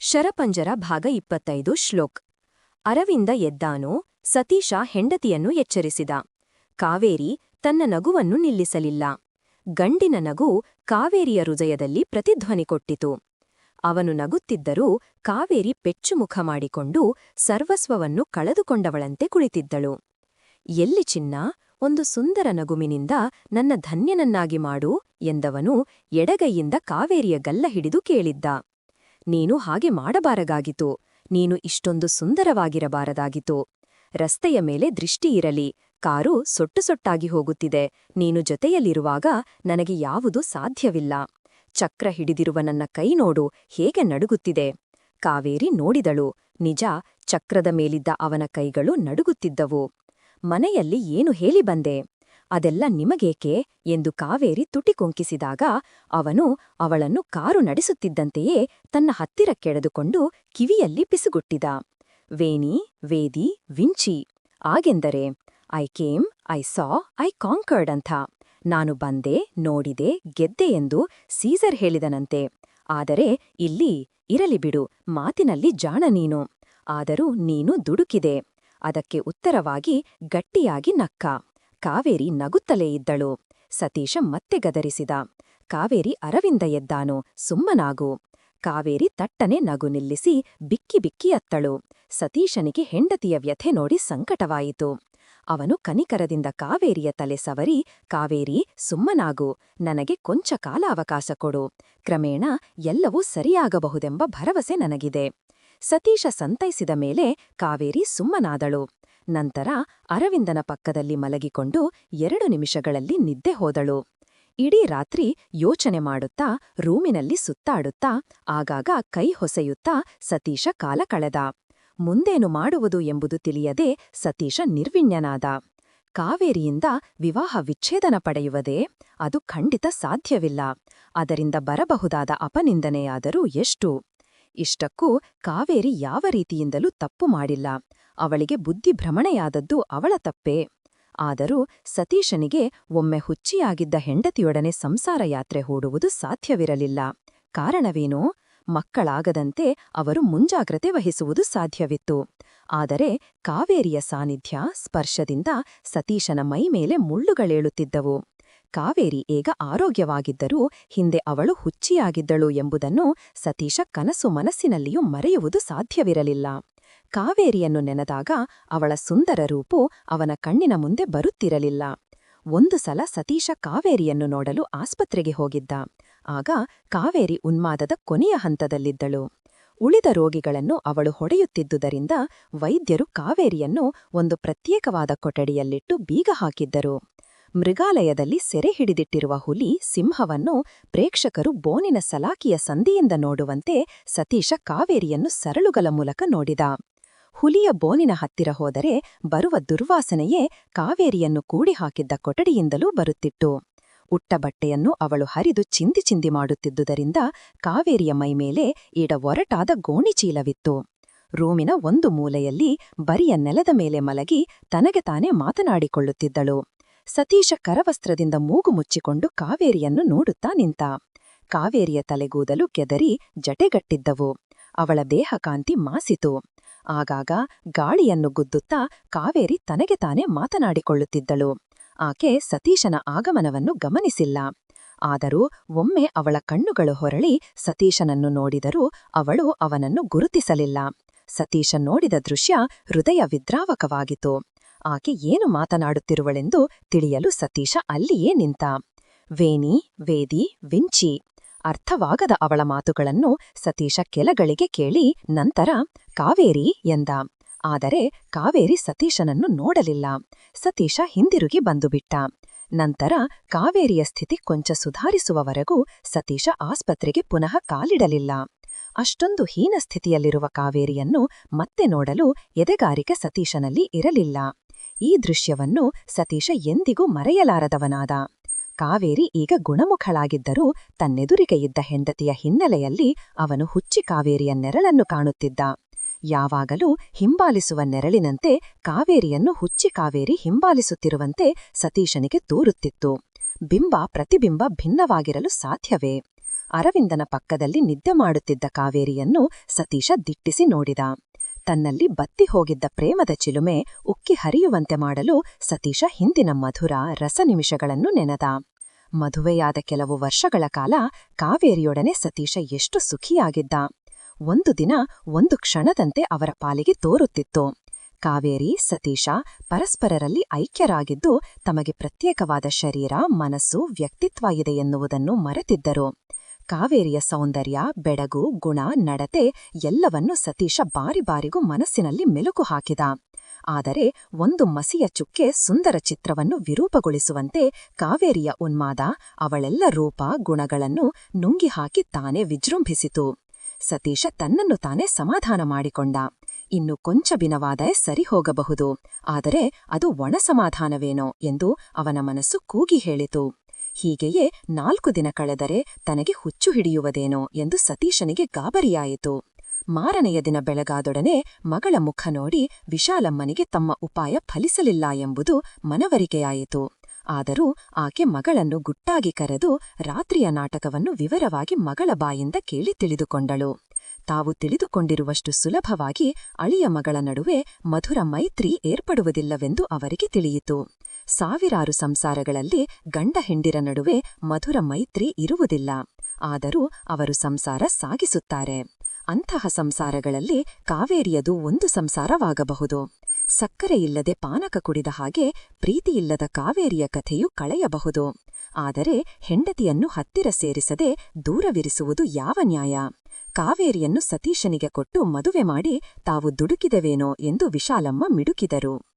ಶರಪಂಜರ ಭಾಗ ಇಪ್ಪತ್ತೈದು, ಶ್ಲೋಕ್. ಅರವಿಂದ ಎದ್ದಾನೋ, ಸತೀಶ ಹೆಂಡತಿಯನ್ನು ಎಚ್ಚರಿಸಿದ. ಕಾವೇರಿ ತನ್ನ ನಗುವನ್ನು ನಿಲ್ಲಿಸಲಿಲ್ಲ. ಗಂಡಿನ ನಗು ಕಾವೇರಿಯ ಹೃದಯದಲ್ಲಿ ಪ್ರತಿಧ್ವನಿ ಕೊಟ್ಟಿತು. ಅವನು ನಗುತ್ತಿದ್ದರೂ ಕಾವೇರಿ ಪೆಚ್ಚುಮುಖ ಮಾಡಿಕೊಂಡು ಸರ್ವಸ್ವವನ್ನು ಕಳೆದುಕೊಂಡವಳಂತೆ ಕುಳಿತಿದ್ದಳು. ಎಲ್ಲಿ ಚಿನ್ನ, ಒಂದು ಸುಂದರ ನಗುಮಿನಿಂದ ನನ್ನ ಧನ್ಯನನ್ನಾಗಿ ಮಾಡು ಎಂದವನು ಎಡಗೈಯಿಂದ ಕಾವೇರಿಯ ಗಲ್ಲ ಹಿಡಿದು ಕೇಳಿದ್ದ. ನೀನು ಹಾಗೆ ಮಾಡಬಾರದಾಗಿತು ನೀನು ಇಷ್ಟೊಂದು ಸುಂದರವಾಗಿರಬಾರದಾಗಿತು. ರಸ್ತೆಯ ಮೇಲೆ ದೃಷ್ಟಿಯಿರಲಿ ಕಾರು ಸೊಟ್ಟು ಸೊಟ್ಟಾಗಿ ಹೋಗುತ್ತಿದೆ. ನೀನು ಜೊತೆಯಲ್ಲಿರುವಾಗ ನನಗೆ ಯಾವುದೂ ಸಾಧ್ಯವಿಲ್ಲ. ಚಕ್ರ ಹಿಡಿದಿರುವ ನನ್ನ ಕೈ ನೋಡು, ಹೇಗೆ ನಡುಗುತ್ತಿದೆ. ಕಾವೇರಿ ನೋಡಿದಳು. ನಿಜ, ಚಕ್ರದ ಮೇಲಿದ್ದ ಅವನ ಕೈಗಳು ನಡುಗುತ್ತಿದ್ದವು. ಮನೆಯಲ್ಲಿ ಏನು ಹೇಳಿ ಬಂದೆ? ಅದೆಲ್ಲ ನಿಮಗೇಕೆ ಎಂದು ಕಾವೇರಿ ತುಟಿಕೊಂಕಿಸಿದಾಗ ಅವನು ಅವಳನ್ನು ಕಾರು ನಡೆಸುತ್ತಿದ್ದಂತೆಯೇ ತನ್ನ ಹತ್ತಿರ ಕೆಳೆದುಕೊಂಡು ಕಿವಿಯಲ್ಲಿ ಪಿಸುಗುಟ್ಟಿದ. ವೇಣಿ, ವೇದಿ, Vinci ಆಗೆಂದರೆ I came I saw I conquered ಅಂಥ. ನಾನು ಬಂದೆ, ನೋಡಿದೆ, ಗೆದ್ದೆ ಎಂದು ಸೀಸರ್ ಹೇಳಿದನಂತೆ. ಆದರೆ ಇಲ್ಲಿ ಇರಲಿ ಬಿಡು, ಮಾತಿನಲ್ಲಿ ಜಾಣ ನೀನು. ಆದರೂ ನೀನು ದುಡುಕಿದೆ. ಅದಕ್ಕೆ ಉತ್ತರವಾಗಿ ಗಟ್ಟಿಯಾಗಿ ನಕ್ಕ. ಕಾವೇರಿ ನಗುತ್ತಲೇ ಇದ್ದಳು. ಸತೀಶ ಮತ್ತೆ ಗದರಿಸಿದ. ಕಾವೇರಿ ಅರವಿಂದ ಎದ್ದಾನು. ಸುಮ್ಮನಾಗು. ಕಾವೇರಿ ತಟ್ಟನೆ ನಗು ನಿಲ್ಲಿಸಿ ಬಿಕ್ಕಿ ಬಿಕ್ಕಿ ಅತ್ತಳು. ಸತೀಶನಿಗೆ ಹೆಂಡತಿಯ ವ್ಯಥೆ ನೋಡಿ ಸಂಕಟವಾಯಿತು. ಅವನು ಕನಿಕರದಿಂದ ಕಾವೇರಿಯ ತಲೆ ಸವರಿ, ಕಾವೇರಿ, ಸುಮ್ಮನಾಗು. ನನಗೆ ಕೊಂಚ ಕಾಲ ಅವಕಾಶ ಕೊಡು. ಕ್ರಮೇಣ ಎಲ್ಲವೂ ಸರಿಯಾಗಬಹುದೆಂಬ ಭರವಸೆ ನನಗಿದೆ ಸತೀಶ ಸಂತೈಸಿದ ಮೇಲೆ ಕಾವೇರಿ ಸುಮ್ಮನಾದಳು. ನಂತರ ಅರವಿಂದನ ಪಕ್ಕದಲ್ಲಿ ಮಲಗಿಕೊಂಡು ಎರಡು ನಿಮಿಷಗಳಲ್ಲಿ ನಿದ್ದೆ ಹೋದಳು. ಇಡೀ ರಾತ್ರಿ ಯೋಚನೆ ಮಾಡುತ್ತಾ, ರೂಮಿನಲ್ಲಿ ಸುತ್ತಾಡುತ್ತಾ, ಆಗಾಗ ಕೈ ಹೊಸೆಯುತ್ತಾ ಸತೀಶ ಕಾಲ ಕಳೆದ. ಮುಂದೇನು ಮಾಡುವುದು ಎಂಬುದು ತಿಳಿಯದೆ ಸತೀಶ ನಿರ್ವಿಣ್ಯನಾದ. ಕಾವೇರಿಯಿಂದ ವಿವಾಹ ವಿಚ್ಛೇದನ ಪಡೆಯುವುದೇ? ಅದು ಖಂಡಿತ ಸಾಧ್ಯವಿಲ್ಲ. ಅದರಿಂದ ಬರಬಹುದಾದ ಅಪನಿಂದನೆಯಾದರೂ ಎಷ್ಟು? ಇಷ್ಟಕ್ಕೂ ಕಾವೇರಿ ಯಾವ ರೀತಿಯಿಂದಲೂ ತಪ್ಪು ಮಾಡಿಲ್ಲ. ಅವಳಿಗೆ ಬುದ್ಧಿಭ್ರಮಣೆಯಾದದ್ದು ಅವಳ ತಪ್ಪೇ. ಆದರೂ ಸತೀಶನಿಗೆ ಒಮ್ಮೆ ಹುಚ್ಚಿಯಾಗಿದ್ದ ಹೆಂಡತಿಯೊಡನೆ ಸಂಸಾರ ಯಾತ್ರೆ ಹೂಡುವುದು ಸಾಧ್ಯವಿರಲಿಲ್ಲ. ಕಾರಣವೇನೋ? ಮಕ್ಕಳಾಗದಂತೆ ಅವರು ಮುಂಜಾಗ್ರತೆ ವಹಿಸುವುದು ಸಾಧ್ಯವಿತ್ತು. ಆದರೆ ಕಾವೇರಿಯ ಸಾನ್ನಿಧ್ಯ ಸ್ಪರ್ಶದಿಂದ ಸತೀಶನ ಮೈಮೇಲೆ ಮುಳ್ಳುಗಳೇಳುತ್ತಿದ್ದವು. ಕಾವೇರಿ ಈಗ ಆರೋಗ್ಯವಾಗಿದ್ದರೂ ಹಿಂದೆ ಅವಳು ಹುಚ್ಚಿಯಾಗಿದ್ದಳು ಎಂಬುದನ್ನು ಸತೀಶ ಕನಸು ಮನಸ್ಸಿನಲ್ಲಿಯೂ ಮರೆಯುವುದು ಸಾಧ್ಯವಿರಲಿಲ್ಲ. ಕಾವೇರಿಯನ್ನು ನೆನೆದಾಗ ಅವಳ ಸುಂದರ ರೂಪು ಅವನ ಕಣ್ಣಿನ ಮುಂದೆ ಬರುತ್ತಿರಲಿಲ್ಲ. ಒಂದು ಸಲ ಸತೀಶ ಕಾವೇರಿಯನ್ನು ನೋಡಲು ಆಸ್ಪತ್ರೆಗೆ ಹೋಗಿದ್ದ. ಆಗ ಕಾವೇರಿ ಉನ್ಮಾದದ ಕೊನೆಯ ಹಂತದಲ್ಲಿದ್ದಳು. ಉಳಿದ ರೋಗಿಗಳನ್ನು ಅವಳು ಹೊಡೆಯುತ್ತಿದ್ದುದರಿಂದ ವೈದ್ಯರು ಕಾವೇರಿಯನ್ನು ಒಂದು ಪ್ರತ್ಯೇಕವಾದ ಕೊಠಡಿಯಲ್ಲಿಟ್ಟು ಬೀಗ ಹಾಕಿದ್ದರು. ಮೃಗಾಲಯದಲ್ಲಿ ಸೆರೆ ಹಿಡಿದಿಟ್ಟಿರುವ ಹುಲಿ ಸಿಂಹವನ್ನು ಪ್ರೇಕ್ಷಕರು ಬೋನಿನ ಸಲಾಕಿಯ ಸಂಧಿಯಿಂದ ನೋಡುವಂತೆ ಸತೀಶ ಕಾವೇರಿಯನ್ನು ಸರಳುಗಳ ಮೂಲಕ ನೋಡಿದ. ಹುಲಿಯ ಬೋನಿನ ಹತ್ತಿರ ಹೋದರೆ ಬರುವ ದುರ್ವಾಸನೆಯೇ ಕಾವೇರಿಯನ್ನು ಕೂಡಿ ಹಾಕಿದ್ದ ಕೊಠಡಿಯಿಂದಲೂ ಬರುತ್ತಿತ್ತು. ಉಟ್ಟ ಬಟ್ಟೆಯನ್ನು ಅವಳು ಹರಿದು ಚಿಂದಿ ಚಿಂದಿ ಮಾಡುತ್ತಿದ್ದುದರಿಂದ ಕಾವೇರಿಯ ಮೈಮೇಲೆ ಈಡ ಒರಟಾದ ಗೋಣಿಚೀಲವಿತ್ತು ರೂಮಿನ ಒಂದು ಮೂಲೆಯಲ್ಲಿ ಬರಿಯ ನೆಲದ ಮೇಲೆ ಮಲಗಿ ತನಗೆ ತಾನೇ ಮಾತನಾಡಿಕೊಳ್ಳುತ್ತಿದ್ದಳು. ಸತೀಶ ಕರವಸ್ತ್ರದಿಂದ ಮೂಗು ಮುಚ್ಚಿಕೊಂಡು ಕಾವೇರಿಯನ್ನು ನೋಡುತ್ತಾ ನಿಂತ. ಕಾವೇರಿಯ ತಲೆಗೂದಲು ಕೆದರಿ ಜಟೆಗಟ್ಟಿದ್ದವು. ಅವಳ ದೇಹಕಾಂತಿ ಮಾಸಿತು. ಆಗಾಗ ಗಾಳಿಯನ್ನು ಗುದ್ದುತ್ತಾ ಕಾವೇರಿ ತನಗೆ ತಾನೇ ಮಾತನಾಡಿಕೊಳ್ಳುತ್ತಿದ್ದಳು. ಆಕೆ ಸತೀಶನ ಆಗಮನವನ್ನು ಗಮನಿಸಿಲ್ಲ. ಆದರೂ ಒಮ್ಮೆ ಅವಳ ಕಣ್ಣುಗಳು ಹೊರಳಿ ಸತೀಶನನ್ನು ನೋಡಿದರೂ ಅವಳು ಅವನನ್ನು ಗುರುತಿಸಲಿಲ್ಲ. ಸತೀಶ ನೋಡಿದ ದೃಶ್ಯ ಹೃದಯ ವಿದ್ರಾವಕವಾಗಿತ್ತು. ಆಕೆ ಏನು ಮಾತನಾಡುತ್ತಿರುವಳೆಂದು ತಿಳಿಯಲು ಸತೀಶ ಅಲ್ಲಿಯೇ ನಿಂತ. ವೇಣಿ, ವೇದಿ, ವಿಂಚಿ. ಅರ್ಥವಾಗದ ಅವಳ ಮಾತುಗಳನ್ನು ಸತೀಶ ಕೆಲಗಳಿಗೆ ಕೇಳಿ ನಂತರ ಕಾವೇರಿ ಎಂದ. ಆದರೆ ಕಾವೇರಿ ಸತೀಶನನ್ನು ನೋಡಲಿಲ್ಲ. ಸತೀಶ ಹಿಂದಿರುಗಿ ಬಂದುಬಿಟ್ಟ. ನಂತರ ಕಾವೇರಿಯ ಸ್ಥಿತಿ ಕೊಂಚ ಸುಧಾರಿಸುವವರೆಗೂ ಸತೀಶ ಆಸ್ಪತ್ರೆಗೆ ಪುನಃ ಕಾಲಿಡಲಿಲ್ಲ. ಅಷ್ಟೊಂದು ಹೀನ ಸ್ಥಿತಿಯಲ್ಲಿರುವ ಕಾವೇರಿಯನ್ನು ಮತ್ತೆ ನೋಡಲು ಎದೆಗಾರಿಕೆ ಸತೀಶನಲ್ಲಿ ಇರಲಿಲ್ಲ. ಈ ದೃಶ್ಯವನ್ನು ಸತೀಶ ಎಂದಿಗೂ ಮರೆಯಲಾರದವನಾದ. ಕಾವೇರಿ ಈಗ ಗುಣಮುಖಳಾಗಿದ್ದರೂ ತನ್ನೆದುರಿಗೆ ಇದ್ದ ಹೆಂಡತಿಯ ಹಿನ್ನೆಲೆಯಲ್ಲಿ ಅವನು ಹುಚ್ಚಿ ಕಾವೇರಿಯ ನೆರಳನ್ನು ಕಾಣುತ್ತಿದ್ದ. ಯಾವಾಗಲೂ ಹಿಂಬಾಲಿಸುವ ನೆರಳಿನಂತೆ ಕಾವೇರಿಯನ್ನು ಹುಚ್ಚಿ ಕಾವೇರಿ ಹಿಂಬಾಲಿಸುತ್ತಿರುವಂತೆ ಸತೀಶನಿಗೆ ತೋರುತ್ತಿತ್ತು. ಬಿಂಬ ಪ್ರತಿಬಿಂಬ ಭಿನ್ನವಾಗಿರಲು ಸಾಧ್ಯವೇ? ಅರವಿಂದನ ಪಕ್ಕದಲ್ಲಿ ನಿದ್ದೆ ಮಾಡುತ್ತಿದ್ದ ಕಾವೇರಿಯನ್ನು ಸತೀಶ ದಿಟ್ಟಿಸಿ ನೋಡಿದ. ತನ್ನಲ್ಲಿ ಬತ್ತಿ ಹೋಗಿದ್ದ ಪ್ರೇಮದ ಚಿಲುಮೆ ಉಕ್ಕಿ ಹರಿಯುವಂತೆ ಮಾಡಲು ಸತೀಶ ಹಿಂದಿನ ಮಧುರ ರಸನಿಮಿಷಗಳನ್ನು ನೆನೆದ. ಮದುವೆಯಾದ ಕೆಲವು ವರ್ಷಗಳ ಕಾಲ ಕಾವೇರಿಯೊಡನೆ ಸತೀಶ ಎಷ್ಟು ಸುಖಿಯಾಗಿದ್ದ. ಒಂದು ದಿನ ಒಂದು ಕ್ಷಣದಂತೆ ಅವರ ಪಾಲಿಗೆ ತೋರುತ್ತಿತ್ತು. ಕಾವೇರಿ, ಸತೀಶ ಪರಸ್ಪರರಲ್ಲಿ ಐಕ್ಯರಾಗಿದ್ದು ತಮಗೆ ಪ್ರತ್ಯೇಕವಾದ ಶರೀರ, ಮನಸ್ಸು, ವ್ಯಕ್ತಿತ್ವ ಇದೆ ಎನ್ನುವುದನ್ನು ಮರೆತಿದ್ದರು. ಕಾವೇರಿಯ ಸೌಂದರ್ಯ, ಬೆಡಗು, ಗುಣ, ನಡತೆ ಎಲ್ಲವನ್ನೂ ಸತೀಶ ಬಾರಿ ಬಾರಿಗೂ ಮನಸ್ಸಿನಲ್ಲಿ ಮೆಲುಕು ಹಾಕಿದ. ಆದರೆ ಒಂದು ಮಸಿಯ ಚುಕ್ಕೆ ಸುಂದರ ಚಿತ್ರವನ್ನು ವಿರೂಪಗೊಳಿಸುವಂತೆ ಕಾವೇರಿಯ ಉನ್ಮಾದ ಅವಳೆಲ್ಲ ರೂಪ, ಗುಣಗಳನ್ನು ನುಂಗಿ ಹಾಕಿ ತಾನೇ ವಿಜೃಂಭಿಸಿತು. ಸತೀಶ ತನ್ನನ್ನು ತಾನೇ ಸಮಾಧಾನ ಮಾಡಿಕೊಂಡ. ಇನ್ನು ಕೊಂಚ ಬಿನವಾದರೆ ಸರಿ ಹೋಗಬಹುದು. ಆದರೆ ಅದು ಒಣಸಮಾಧಾನವೇನೋ ಎಂದು ಅವನ ಮನಸ್ಸು ಕೂಗಿ ಹೇಳಿತು. ಹೀಗೆಯೇ ನಾಲ್ಕು ದಿನ ಕಳೆದರೆ ತನಗೆ ಹುಚ್ಚು ಹಿಡಿಯುವುದೇನೋ ಎಂದು ಸತೀಶನಿಗೆ ಗಾಬರಿಯಾಯಿತು. ಮಾರನೆಯ ದಿನ ಬೆಳಗಾದೊಡನೆ ಮಗಳ ಮುಖ ನೋಡಿ ವಿಶಾಲಮ್ಮನಿಗೆ ತಮ್ಮ ಉಪಾಯ ಫಲಿಸಲಿಲ್ಲ ಎಂಬುದು ಮನವರಿಕೆಯಾಯಿತು. ಆದರೂ ಆಕೆ ಮಗಳನ್ನು ಗುಟ್ಟಾಗಿ ಕರೆದು ರಾತ್ರಿಯ ನಾಟಕವನ್ನು ವಿವರವಾಗಿ ಮಗಳ ಬಾಯಿಂದ ಕೇಳಿ ತಿಳಿದುಕೊಂಡಳು. ತಾವು ತಿಳಿದುಕೊಂಡಿರುವಷ್ಟು ಸುಲಭವಾಗಿ ಅಳಿಯ ಮಗಳ ನಡುವೆ ಮಧುರ ಮೈತ್ರಿ ಏರ್ಪಡುವುದಿಲ್ಲವೆಂದು ಅವರಿಗೆ ತಿಳಿಯಿತು. ಸಾವಿರಾರು ಸಂಸಾರಗಳಲ್ಲಿ ಗಂಡ ಹೆಂಡಿರ ನಡುವೆ ಮಧುರ ಮೈತ್ರಿ ಇರುವುದಿಲ್ಲ. ಆದರೂ ಅವರು ಸಂಸಾರ ಸಾಗಿಸುತ್ತಾರೆ. ಅಂತಹ ಸಂಸಾರಗಳಲ್ಲಿ ಕಾವೇರಿಯದು ಒಂದು ಸಂಸಾರವಾಗಬಹುದು. ಸಕ್ಕರೆಯಿಲ್ಲದೆ ಪಾನಕ ಕುಡಿದ ಹಾಗೆ ಪ್ರೀತಿಯಿಲ್ಲದ ಕಾವೇರಿಯ ಕಥೆಯು ಕಳೆಯಬಹುದು. ಆದರೆ ಹೆಂಡತಿಯನ್ನು ಹತ್ತಿರ ಸೇರಿಸದೆ ದೂರವಿರಿಸುವುದು ಯಾವ ನ್ಯಾಯ? ಕಾವೇರಿಯನ್ನು ಸತೀಶನಿಗೆ ಕೊಟ್ಟು ಮದುವೆ ಮಾಡಿ ತಾವು ದುಡುಕಿದವೇನೋ ಎಂದು ವಿಶಾಲಮ್ಮ ಮಿಡುಕಿದರು.